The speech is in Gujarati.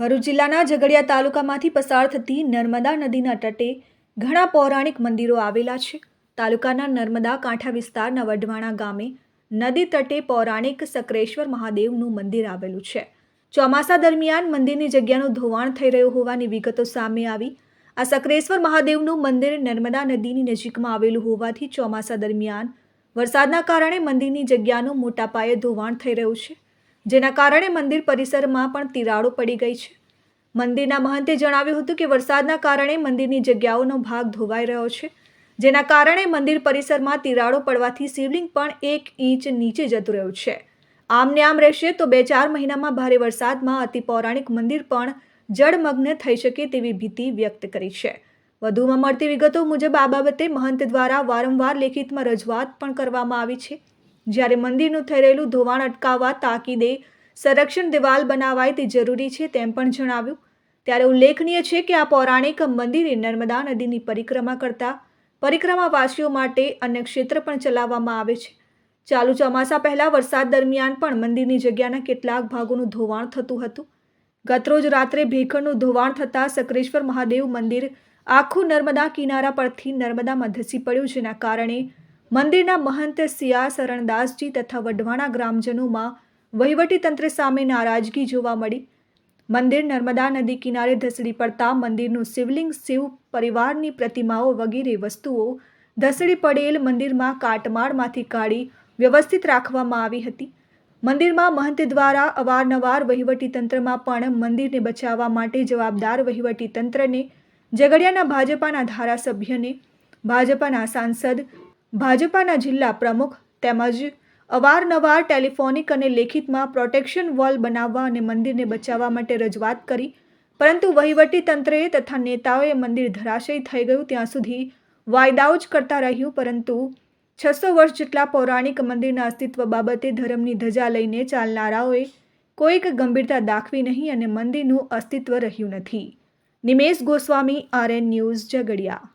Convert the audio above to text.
ભરૂચ જિલ્લાના ઝઘડિયા તાલુકામાંથી પસાર થતી નર્મદા નદીના તટે ઘણા પૌરાણિક મંદિરો આવેલા છે. તાલુકાના નર્મદા કાંઠા વિસ્તારના વઢવાણા ગામે નદી તટે પૌરાણિક સક્રેશ્વર મહાદેવનું મંદિર આવેલું છે. ચોમાસા દરમિયાન મંદિરની જગ્યાનું ધોવાણ થઈ રહ્યું હોવાની વિગતો સામે આવી. આ સક્રેશ્વર મહાદેવનું મંદિર નર્મદા નદીની નજીકમાં આવેલું હોવાથી ચોમાસા દરમિયાન વરસાદના કારણે મંદિરની જગ્યાનું મોટા પાયે ધોવાણ થઈ રહ્યું છે. જેના કારણે મંદિર પરિસરમાં પણ તિરાડો પડી ગઈ છે. મંદિરના મહંતે જણાવ્યું હતું કે વરસાદના કારણે મંદિરની જગ્યાઓનો ભાગ ધોવાઈ રહ્યો છે. જેના કારણે મંદિર પરિસરમાં તિરાડો પડવાથી શિવલિંગ પણ એક ઇંચ નીચે જતું રહ્યું છે. આમને આમ રહેશે તો બે ચાર મહિનામાં ભારે વરસાદમાં અતિ પૌરાણિક મંદિર પણ જળમગ્ન થઈ શકે તેવી ભીતિ વ્યક્ત કરી છે. વધુમાં મળતી વિગતો મુજબ આ બાબતે મહંત દ્વારા વારંવાર લેખિતમાં રજૂઆત પણ કરવામાં આવી છે. જ્યારે મંદિરનું થઈ રહેલું ધોવાણ અટકાવવા તાકીદે સંરક્ષણ દિવાલ બનાવાય તે જરૂરી છે તેમ પણ જણાવ્યું. ત્યારે ઉલ્લેખનીય છે કે આ પૌરાણિક મંદિરે નર્મદા નદીની પરિક્રમા કરતા પરિક્રમાવાસીઓ માટે અન્ય ક્ષેત્ર પણ ચલાવવામાં આવે છે. ચાલુ ચોમાસા પહેલાં વરસાદ દરમિયાન પણ મંદિરની જગ્યાના કેટલાક ભાગોનું ધોવાણ થતું હતું. ગતરોજ રાત્રે ભેખડનું ધોવાણ થતાં સકરેશ્વર મહાદેવ મંદિર આખું નર્મદા કિનારા પરથી નર્મદામાં ધસી પડ્યું, જેના કારણે મંદિરના મહંત સિયા શરણદાસજી તથા વઢવાણા ગ્રામજનોમાં વહીવટીતંત્ર સામે નારાજગી જોવા મળી. મંદિર નર્મદા નદી કિનારે ધસડી પડતા મંદિરનું શિવલિંગ શિવ પરિવારની પ્રતિમાઓ વગેરે વસ્તુઓ ધસડી પડેલ મંદિરમાં કાટમાળમાંથી કાઢી વ્યવસ્થિત રાખવામાં આવી હતી. મંદિરમાં મહંત દ્વારા અવારનવાર વહીવટીતંત્રમાં પણ મંદિરને બચાવવા માટે જવાબદાર વહીવટીતંત્રને ઝઘડિયાના ભાજપાના ધારાસભ્યને, ભાજપાના સાંસદ ભાજપાના જિલ્લા પ્રમુખ તેમજ અવારનવાર ટેલિફોનિક અને લેખિતમાં પ્રોટેક્શન વોલ બનાવવા અને મંદિરને બચાવવા માટે રજૂઆત કરી. પરંતુ વહીવટી તંત્રએ તથા નેતાઓએ મંદિર ધરાશયી થઈ ગયું ત્યાં સુધી વાયદાઓ જ કરતા રહ્યું, પરંતુ છસો વર્ષ જેટલા પૌરાણિક મંદિરના અસ્તિત્વ બાબતે ધર્મની ધજા લઈને ચાલનારાઓએ કોઈક ગંભીરતા દાખવી નહીં અને મંદિરનું અસ્તિત્વ રહ્યું નથી. Nimesh Goswami, RN news, Jhagadia.